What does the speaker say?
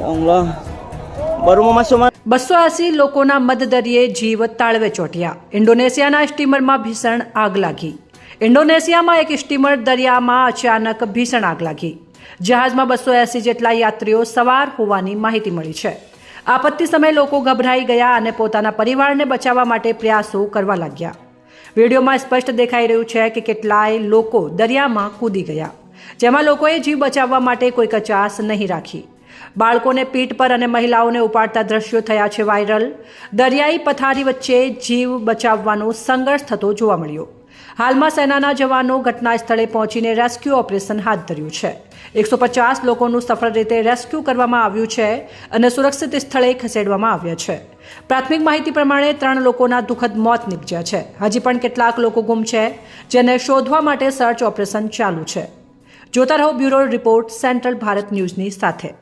Allah. Baru mau masuk બસો એસી લોકોના મદદરીએ જીવ તાળવે ચોટ્યા. ઇન્ડોનેશિયાના સ્ટીમરમાં ભીષણ આગ લાગી. ઇન્ડોનેશિયામાં એક સ્ટીમર દરિયામાં અચાનક ભીષણ આગ લાગી. જહાજમાં બસો એસી જેટલા યાત્રીઓ સવાર હોવાની માહિતી મળી છે. આપત્તિ સમયે લોકો ગભરાઈ ગયા અને પોતાના પરિવારને બચાવવા માટે પ્રયાસો કરવા લાગ્યા. વિડીયોમાં સ્પષ્ટ દેખાઈ રહ્યું છે કે કેટલાય લોકો દરિયામાં કૂદી ગયા. જેમાં લોકોએ જીવ બચાવવા માટે કોઈ કચાસ નહીં રાખી. બાળકોને પીઠ પર અને મહિલાઓને ઉપાડતા દ્રશ્યો થયા છે વાયરલ. દરિયાઈ પથારી વચ્ચે જીવ બચાવવાનો સંઘર્ષ થતો જોવા મળ્યો. હાલમાં સેનાના જવાનો ઘટના સ્થળે પહોંચીને રેસ્ક્યુ ઓપરેશન હાથ ધર્યું છે. એકસો પચાસ લોકોનું સફળ રીતે રેસ્ક્યુ કરવામાં આવ્યું છે અને સુરક્ષિત સ્થળે ખસેડવામાં આવ્યા છે. પ્રાથમિક માહિતી પ્રમાણે ત્રણ લોકોના દુઃખદ મોત નીપજ્યા છે. હજી પણ કેટલાક લોકો ગુમ છે, જેને શોધવા માટે સર્ચ ઓપરેશન ચાલુ છે. જોતા રહો બ્યુરો રિપોર્ટ, સેન્ટ્રલ ભારત ન્યૂઝની સાથે.